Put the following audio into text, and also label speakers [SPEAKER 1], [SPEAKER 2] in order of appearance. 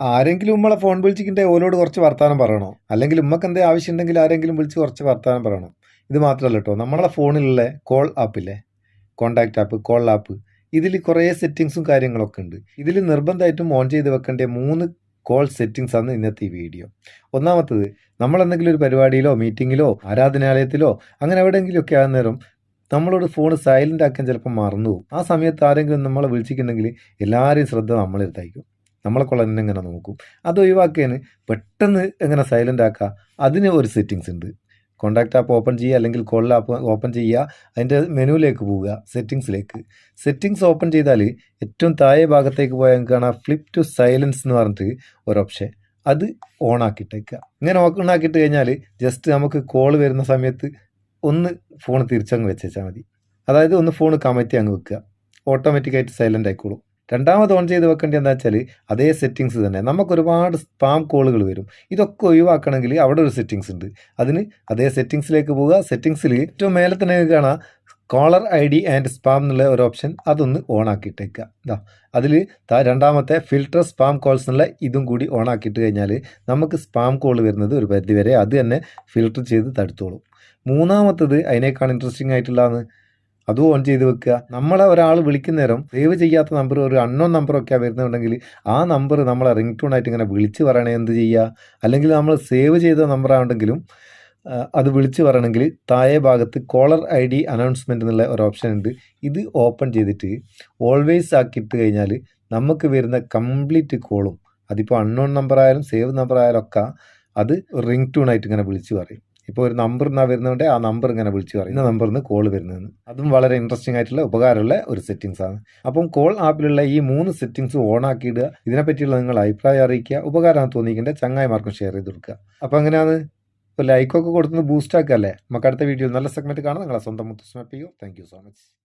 [SPEAKER 1] ആരെങ്കിലും ഉമ്മളെ ഫോൺ വിളിച്ചിട്ട് ഓലോട് കുറച്ച് വർത്താനം പറയണോ? അല്ലെങ്കിൽ ഉമ്മക്ക് എന്തേ ആവശ്യം ഉണ്ടെങ്കിൽ ആരെങ്കിലും വിളിച്ച് കുറച്ച് വർത്താനം പറയണോ? ഇത് മാത്രമല്ല കേട്ടോ നമ്മളെ ഫോണിലുള്ള കോൾ ആപ്പില്ലേ കോണ്ടാക്ട് ആപ്പ് കോൾ ആപ്പ് ഇതിൽ കുറേ സെറ്റിങ്സും കാര്യങ്ങളൊക്കെ ഉണ്ട് ഇതിൽ നിർബന്ധമായിട്ടും ഓൺ ചെയ്ത് വെക്കേണ്ട മൂന്ന് കോൾ സെറ്റിങ്സ് ആണ് ഇന്നത്തെ ഈ വീഡിയോ ഒന്നാമത്തത് നമ്മൾ എന്തെങ്കിലും ഒരു പരിപാടിയിലോ മീറ്റിങ്ങിലോ ആരാധനാലയത്തിലോ അങ്ങനെ എവിടെയെങ്കിലുമൊക്കെ ഒക്കെ ആകുന്ന നേരം നമ്മളോട് ഫോൺ സൈലന്റ് ആക്കാൻ ചിലപ്പോൾ മറന്നു പോകും. ആ സമയത്ത് ആരെങ്കിലും നമ്മളെ വിളിച്ചിട്ടുണ്ടെങ്കിൽ എല്ലാവരെയും ശ്രദ്ധ നമ്മളെടുത്തായിരിക്കും. നമ്മളെ തന്നെ ഇങ്ങനെ നോക്കും? അത് ഒഴിവാക്കിയതിന് പെട്ടെന്ന് എങ്ങനെ സൈലന്റ് ആക്കുക അതിന് ഒരു സെറ്റിങ്സ് ഉണ്ട് കോണ്ടാക്ട് ആപ്പ് ഓപ്പൺ ചെയ്യുക അല്ലെങ്കിൽ കോൾ ആപ്പ് ഓപ്പൺ ചെയ്യുക അതിന്റെ മെനുവിലേക്ക് പോവുക സെറ്റിങ്സിലേക്ക് സെറ്റിങ്സ് ഓപ്പൺ ചെയ്താൽ ഏറ്റവും താഴെ ഭാഗത്തേക്ക് പോയാൽ കാണാം ഫ്ലിപ്പ് ടു സൈലൻസ് എന്ന് പറഞ്ഞിട്ട് ഒരു ഓപ്ഷൻ അത് ഓൺ ആക്കിയിട്ടേക്കുക ഇങ്ങനെ ഓൺ ആക്കിയിട്ട് കഴിഞ്ഞാൽ ജസ്റ്റ് നമുക്ക് കോൾ വരുന്ന സമയത്ത് ഒന്ന് ഫോൺ തിരിച്ചങ്ങ് വെച്ചാൽ മതി. അതായത് ഒന്ന് ഫോൺ കമറ്റി അങ്ങ് വെക്കുക ഓട്ടോമാറ്റിക്കായിട്ട് സൈലന്റ് ആയിക്കോളും. രണ്ടാമത് ഓൺ ചെയ്ത് വെക്കേണ്ടത് എന്താ വെച്ചാൽ അതേ സെറ്റിങ്സ് തന്നെ. നമുക്ക് ഒരുപാട് സ്പാം കോളുകൾ വരും. ഇതൊക്കെ ഒഴിവാക്കണമെങ്കിൽ അവിടെ ഒരു സെറ്റിങ്സ് ഉണ്ട്. അതിന് അതേ സെറ്റിങ്സിലേക്ക് പോവുക. സെറ്റിങ്സിൽ ഏറ്റവും മേലെ തന്നെ കാണാം. Caller I D and spam എന്നുള്ള ഒരു ഓപ്ഷൻ അതൊന്ന് ഓൺ ആക്കിയിട്ടേക്കുക. ഇതാ അതിൽ രണ്ടാമത്തെ ഫിൽട്ടർ സ്പാം കോൾസ് എന്നുള്ള ഇതും കൂടി ഓൺ ആക്കിയിട്ട് കഴിഞ്ഞാൽ നമുക്ക് സ്പാം കോൾ വരുന്നത് ഒരു പരിധി വരെ അത് തന്നെ ഫിൽട്ടർ ചെയ്ത് തടുത്തോളും. മൂന്നാമത്തത് അതിനേക്കാൾ ഇൻട്രസ്റ്റിംഗ് ആയിട്ടുള്ളതാണ്. അതും ഓൺ ചെയ്ത് വെക്കുക. നമ്മളെ ഒരാൾ വിളിക്കുന്ന നേരം സേവ് ചെയ്യാത്ത നമ്പർ ഒരു അൺനോൺ നമ്പറൊക്കെ വരുന്നുണ്ടെങ്കിൽ ആ നമ്പർ നമ്മളെ റിംഗ് ടൂൺ ആയിട്ട് ഇങ്ങനെ വിളിച്ച് പറയണേ എന്ത് ചെയ്യുക അല്ലെങ്കിൽ നമ്മൾ സേവ് ചെയ്ത നമ്പർ ആണെങ്കിലും അത് വിളിച്ച് പറയണമെങ്കിൽ താഴെ ഭാഗത്ത് കോളർ ഐ ഡി അനൗൺസ്മെന്റ് എന്നുള്ള ഒരു ഓപ്ഷൻ ഉണ്ട്. ഇത് ഓപ്പൺ ചെയ്തിട്ട് ഓൾവേസ് ആക്കിയിട്ട് കഴിഞ്ഞാൽ നമുക്ക് വരുന്ന കംപ്ലീറ്റ് കോളും അതിപ്പോൾ അൺനോൺ നമ്പർ ആയാലും സേവ് നമ്പർ ആയാലും ഒക്കെ അത് റിംഗ് ടൂൺ ആയിട്ട് ഇങ്ങനെ വിളിച്ച് പറയും. ഇപ്പോൾ ഒരു നമ്പർ എന്നാ വരുന്നതുകൊണ്ട് ആ നമ്പർ ഇങ്ങനെ വിളിച്ച് പറയും. ഇന്ന നമ്പറിൽ നിന്ന് കോൾ വരുന്നതെന്ന് അതും വളരെ ഇൻട്രസ്റ്റിംഗ് ആയിട്ടുള്ള ഉപകാരമുള്ള ഒരു സെറ്റിംഗ്സ് ആണ്. അപ്പം കോൾ ആപ്പിലുള്ള ഈ മൂന്ന് സെറ്റിംഗ്സ് ഓൺ ആക്കിയിടുക. ഇതിനെപ്പറ്റിയുള്ള നിങ്ങൾ അഭിപ്രായം അറിയിക്കുക. ഉപകാരമാണ് തോന്നിക്കേണ്ട ചങ്ങായിമാർക്കും ഷെയർ ചെയ്ത് കൊടുക്കുക. അപ്പോൾ അങ്ങനെയാണ് ഇപ്പോൾ ലൈക്കൊക്കെ കൊടുത്തുനിന്ന് ബൂസ്റ്റ് ആക്കുക അല്ലേ? നമുക്ക് അടുത്ത വീഡിയോ നല്ല സെഗ്മെന്റ് കാണാം. നിങ്ങളെ സ്വന്തം മുത്തുസ്മപ്പിയോ താങ്ക് യു സോ മച്ച്